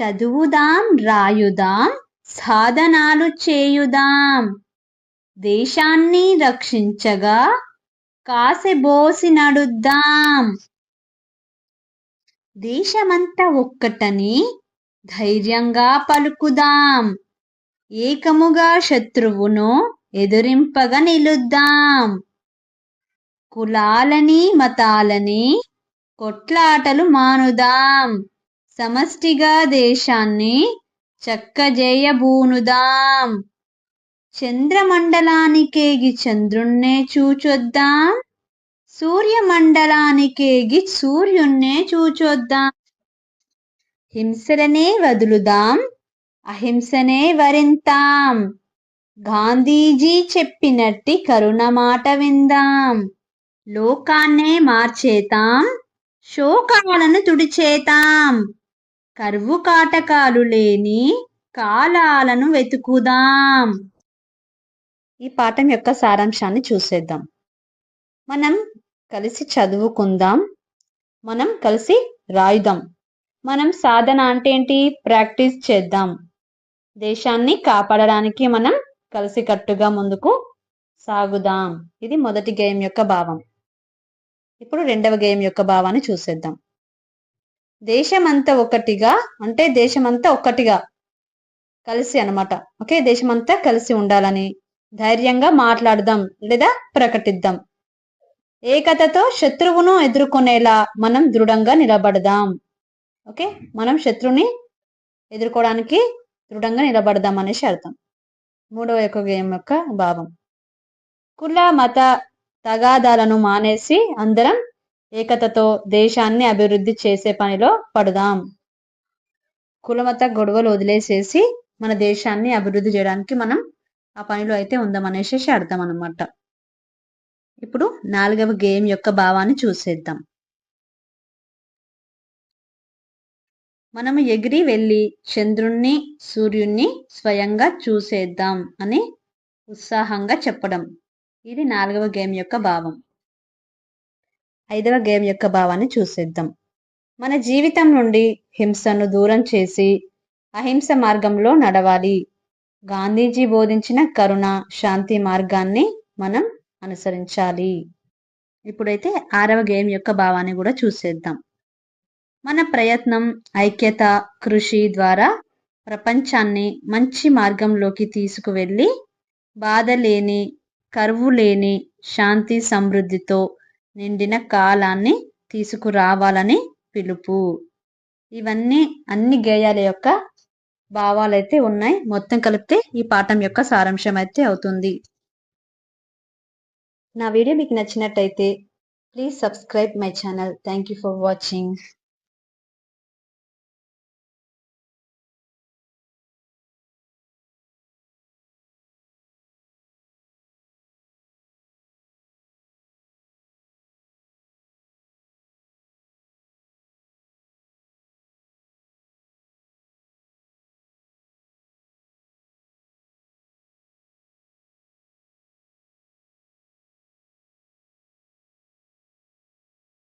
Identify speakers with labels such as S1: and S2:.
S1: చదువుదాం రాయుదాం సాధనాలు చేయుదాం. దేశాన్ని రక్షించగా కాసెబోసి నడుద్దాం. దేశమంతా ఒక్కటని ధైర్యంగా పలుకుదాం. ఏకముగా శత్రువును ఎదురింపగా నిలుద్దాం. కులాలని మతాలని కొట్లాటలు మానుదాం. సమష్టిగా దేశాన్ని చక్కజేయబూనుదాం. చంద్రమండలానికేగి చంద్రుణ్ణే చూచొద్దాం. సూర్యమండలానికేగి సూర్యుణ్ణే చూచొద్దాం. హింసలనే వదులుదాం అహింసనే వరింతాం. గాంధీజీ చెప్పినట్టి కరుణ మాట విందాం. లోకాన్నే మార్చేతాం శోకాలను తుడిచేతాం. కరువు కాటకాలు లేని కాలాలను వెతుకుదాం. ఈ పాఠం యొక్క సారాంశాన్ని చూసేద్దాం. మనం కలిసి చదువుకుందాం. మనం కలిసి రాయుదాం. మనం సాధన అంటే ఏంటి? ప్రాక్టీస్ చేద్దాం. దేశాన్ని కాపాడడానికి మనం కలిసికట్టుగా ముందుకు సాగుదాం. ఇది మొదటి గేయం యొక్క భావం. ఇప్పుడు రెండవ గేయం యొక్క భావాన్ని చూసేద్దాం. దేశమంతా ఒకటిగా అంటే దేశమంతా ఒక్కటిగా కలిసి అనమాట ఓకే? దేశమంతా కలిసి ఉండాలని ధైర్యంగా మాట్లాడదాం లేదా ప్రకటిద్దాం. ఏకతతో శత్రువును ఎదుర్కొనేలా మనం దృఢంగా నిలబడదాం. ఓకే? మనం శత్రువుని ఎదుర్కోవడానికి దృఢంగా నిలబడదాం అనేసి అర్థం. మూడవ యొక్క గేమ్ యొక్క భావం. కుల మత తగాదాలను మానేసి అందరం ఏకతతో దేశాన్ని అభివృద్ధి చేసే పనిలో పడదాం. కులమత గొడవలు వదిలేసేసి మన దేశాన్ని అభివృద్ధి చేయడానికి మనం ఆ పనిలో అయితే ఉందాం అనేసి అర్థం అనమాట ఇప్పుడు నాలుగవ గేమ్ యొక్క భావాన్ని చూసేద్దాం. మనము ఎగిరి వెళ్ళి చంద్రుణ్ణి సూర్యుణ్ణి స్వయంగా చూసేద్దాం అని ఉత్సాహంగా చెప్పడం. ఇది నాలుగవ గేమ్ యొక్క భావం. ఐదవ గేమ్ యొక్క భావాన్ని చూసేద్దాం. మన జీవితం నుండి హింసను దూరం చేసి అహింస మార్గంలో నడవాలి. గాంధీజీ బోధించిన కరుణ శాంతి మార్గాన్ని మనం అనుసరించాలి. ఇప్పుడైతే ఆరవ గేమ్ యొక్క భావాన్ని కూడా చూసేద్దాం. మన ప్రయత్నం ఐక్యత కృషి ద్వారా ప్రపంచాన్ని మంచి మార్గంలోకి తీసుకువెళ్ళి బాధ లేని కరువు లేని శాంతి సమృద్ధితో నిండిన కాలాన్ని తీసుకురావాలని పిలుపు. ఇవన్నీ అన్ని గేయాల యొక్క భావాలైతే ఉన్నాయి. మొత్తం కలిపితే ఈ పాఠం యొక్క సారాంశం అయితే అవుతుంది. నా వీడియో మీకు నచ్చినట్టయితే please subscribe my channel. Thank you for watching.